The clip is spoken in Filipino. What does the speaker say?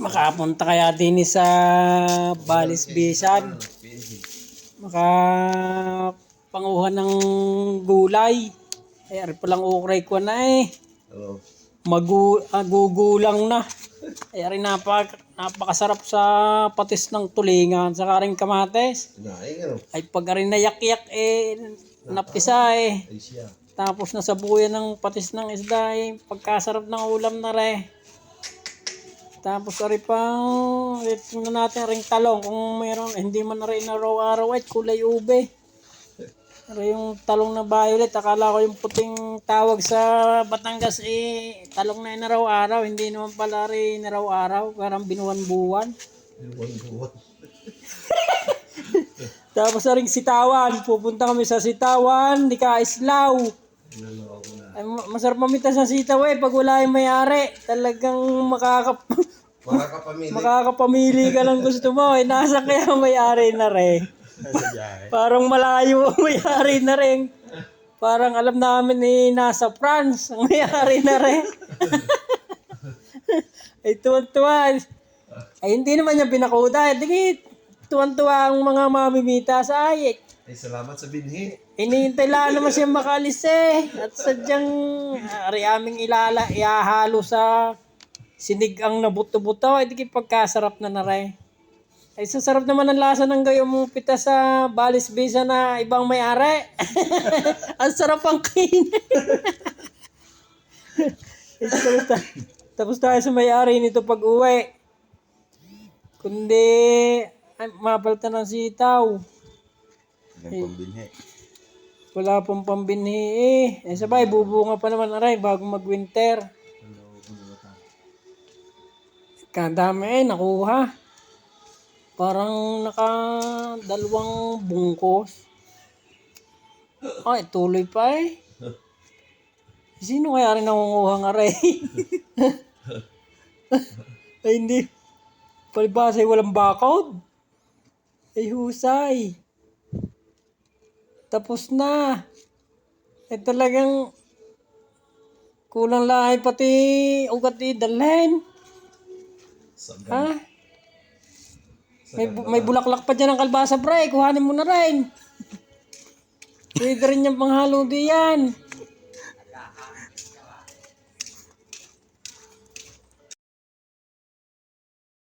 Makapunta kaya din sa Balis Bisan. Maka panguhan ng gulay. Ay, ari palang ukray ko na eh. Oo. Magu na. Ay, ari napak napakasarap sa patis ng tulingan sa karing kamates. Ano? Ay pag ari nayak-yak eh napisa eh. Tapos na sabuyan ng patis ng isda eh. Pagkasarap ng ulam na re. Tapos ari pang tingnan natin ring talong kung mayroon eh, hindi man na rin araw-araw at kulay ube. Ari yung talong na violet, akala ko yung puting tawag sa Batangas eh talong na inaraw-araw, hindi naman pala rin inaraw-araw, parang binuwan-buwan. Buwan buwan. Tapos aring sitawan, pupunta kami sa sitawan, di ka Ay, ma- masarap mamita sa sitaw eh, pag wala yung may-ari. Talagang makaka Mga kapamilya. makakapamili ka lang gusto mo. Eh, nasa kaya may-ari na rin. Parang malayo ang may-ari na rin. Parang alam namin eh, nasa France ang may-ari na rin. ay, tuwan-tuwa. Ay, hindi naman niya pinakuda. Di, tuwan-tuwa ang mga mamimita sa ayik. Ay salamat sa binhi. Hinihintay lang naman siya makalis eh. At sadyang ari aming ilala, ihahalo sa sinigang na buto-buto. Ay di pagkasarap na naray. Ay sasarap naman ang lasa ng gayo mo pita sa balis bisa na ibang may-ari. ang sarap ang kainin. Eh, tapos, ta- tapos tayo sa may-ari nito pag uwi. Kundi ay, mapalta ng sitaw. May pambinhi. Wala pong pambinhi eh. Eh sabay, bubunga pa naman aray bago mag-winter. Kadami eh, nakuha. Parang naka dalawang bungkos. Ay, tuloy pa eh. Sino kaya rin nangunguha ng aray? Ay, hindi. Palibasa ay walang bakod. Ay, husay. Tapos na. Eh talagang kulang lang ay pati ugat idalhin. Sabi. Ha? May, bu- may bulaklak pa dyan ng kalbasa, pre. Kuhanin mo na rin. Pwede rin yung panghalo diyan.